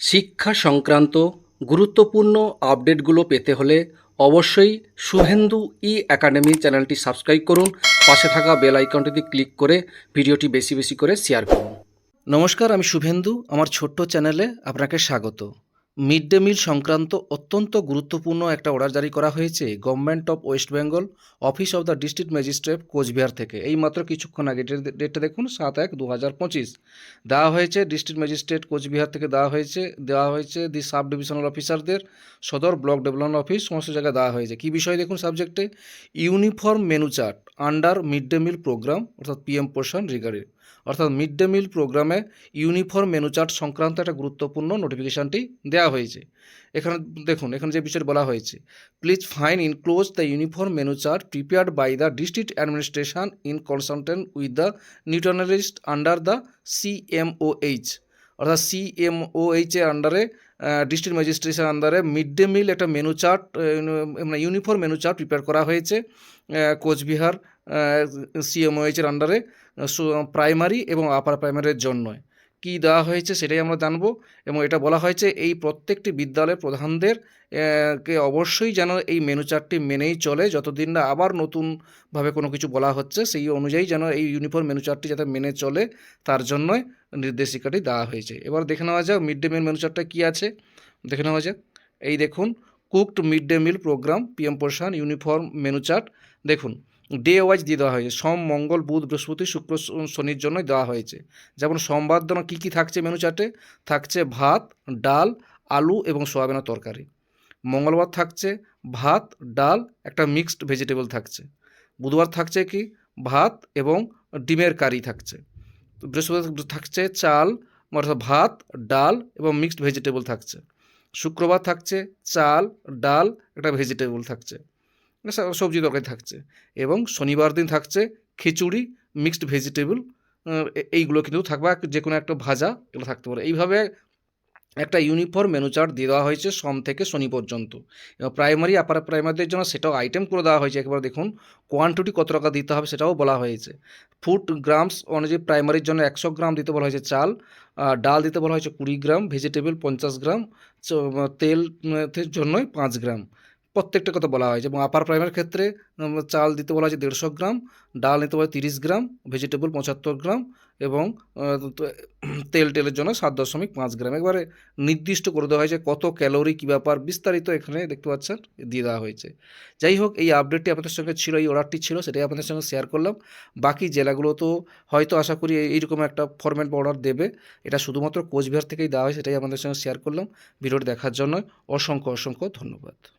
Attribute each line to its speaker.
Speaker 1: শিক্ষা সংক্রান্ত গুরুত্বপূর্ণ আপডেটগুলো পেতে হলে অবশ্যই শুভেন্দু ই অ্যাকাডেমি চ্যানেলটি সাবস্ক্রাইব করুন। পাশে থাকা বেল আইকনটিতে ক্লিক করে ভিডিওটি বেশি বেশি করে শেয়ার করুন। নমস্কার, আমি শুভেন্দু। আমার ছোট্ট চ্যানেলে আপনাকে স্বাগত। মিড ডে মিল সংক্রান্ত অত্যন্ত গুরুত্বপূর্ণ একটা অর্ডার জারি করা হয়েছে government of West Bengal office of the district magistrate Cooch Behar থেকে। এই মাত্র কিছুক্ষণ আগে ডেট- ডেটটা দেখুন, সাত এক দু হাজার পঁচিশ। দেওয়া হয়েছে ডিস্ট্রিক্ট ম্যাজিস্ট্রেট কোচবিহার থেকে দেওয়া হয়েছে দেওয়া হয়েছে দি সাব ডিভিশনাল অফিসারদের, সদর ব্লক ডেভেলপমেন্ট অফিস, সমস্ত জায়গায় দেওয়া হয়েছে। কী বিষয় দেখুন সাবজেক্টে? Uniform menu chart, under mid day meal programme, অর্থাৎ পিএম পোষণ রিগার্ডিং অর্থাৎ মিড ডে মিল প্রোগ্রামে ইউনিফর্ম মেনু চার্ট সংক্রান্ত একটা গুরুত্বপূর্ণ নোটিফিকেশানটি দেওয়া হয়েছে। এখানে দেখুন, এখানে যে বিষয়টি বলা হয়েছে please fine enclose the uniform menu chart prepared by the district administration in consultant with the nutritionist under the CMOH অর্থাৎ সিএমওএইচ এর আন্ডারে ডিস্ট্রিক্ট ম্যাজিস্ট্রেশন আন্ডারে মিড ডে মিল একটা মেনু চার্ট মানে ইউনিফর্ম মেনু চার্ট প্রিপেয়ার করা হয়েছে Cooch Behar CMOH এর আন্ডারে প্রাইমারি এবং আপার প্রাইমারির জন্য কী দেওয়া হয়েছে সেটাই আমরা জানব এবং এটা বলা হয়েছে এই প্রত্যেকটি বিদ্যালয়ের প্রধানদের কে অবশ্যই যেন এই মেনু চার্টটি মেনেই চলে। যতদিন না আবার নতুনভাবে কোনো কিছু বলা হচ্ছে, সেই অনুযায়ী যেন এই ইউনিফর্ম মেনু চার্টটি যাতে মেনে চলে, তার জন্যই নির্দেশিকাটি দেওয়া হয়েছে। এবার দেখে নেওয়া যাক মিড ডে মিল মেনু চার্টটা কী আছে। দেখে নেওয়া যাক। এই দেখুন cooked mid day meal programme PM Poshan uniform menu chart দেখুন ডে ওয়াইজ দিয়ে দেওয়া হয়েছে। সোম, মঙ্গল, বুধ, বৃহস্পতি, শুক্র শনির জন্যই দেওয়া হয়েছে। যেমন সোমবার দিন কী কী থাকছে মেনু চার্টে থাকছে ভাত, ডাল, আলু এবং সোয়াবিনের তরকারি। মঙ্গলবার থাকছে ভাত, ডাল, একটা মিক্সড ভেজিটেবল থাকছে। বুধবার থাকছে কি? ভাত এবং ডিমের কারি থাকছে। বৃহস্পতি থাকছে চাল, অর্থাৎ ভাত, ডাল এবং মিক্সড ভেজিটেবল থাকছে। শুক্রবার থাকছে চাল, ডাল, একটা ভেজিটেবল থাকছে। মানে সব- সবজি তরকারি থাকছে এবং শনিবার দিন থাকছে খিচুড়ি মিক্সড ভেজিটেবল এইগুলো কিন্তু থাকবে যে কোনো একটা ভাজা এগুলো থাকতে পারে। এইভাবে একটা ইউনিফর্ম মেনু চার্ট দিয়ে দেওয়া হয়েছে সোম থেকে শনি পর্যন্ত। এবং প্রাইমারি আপার প্রাইমারিদের জন্য সেটাও আইটেম করে দেওয়া হয়েছে। একবার দেখুন কোয়ান্টিটি কত টাকা দিতে হবে সেটাও বলা হয়েছে। ফুড গ্রামস অনুযায়ী প্রাইমারির জন্য একশো গ্রাম দিতে বলা হয়েছে চাল ডাল দিতে বলা হয়েছে কুড়ি গ্রাম ভেজিটেবল পঞ্চাশ গ্রাম তেল জন্যই পাঁচ গ্রাম। প্রত্যেকটা কথা বলা হয়েছে এবং আপার প্রাইমারির ক্ষেত্রে চাল দিতে বলা হয়েছে দেড়শো গ্রাম, ডাল নিতে বলা তিরিশ গ্রাম ভেজিটেবল পঁচাত্তর গ্রাম এবং তেল টেলের জন্য সাত দশমিক পাঁচ গ্রাম। একবারে নির্দিষ্ট করে দেওয়া হয়েছে কত ক্যালোরি, কী ব্যাপার, বিস্তারিত এখানে দেখতে পাচ্ছেন, দিয়ে দেওয়া হয়েছে। যাই হোক, এই আপডেটটি আপনাদের সঙ্গে ছিল, এই অর্ডারটি ছিল, সেটাই আপনাদের সঙ্গে শেয়ার করলাম। বাকি জেলাগুলো তো হয়তো আশা করি এই- এইরকম একটা ফরম্যাট অর্ডার দেবে। এটা শুধুমাত্র কোচবিহার থেকেই দেওয়া হয়, সেটাই আপনাদের সঙ্গে শেয়ার করলাম। ভিডিওটি দেখার জন্য অসংখ্য অসংখ্য ধন্যবাদ।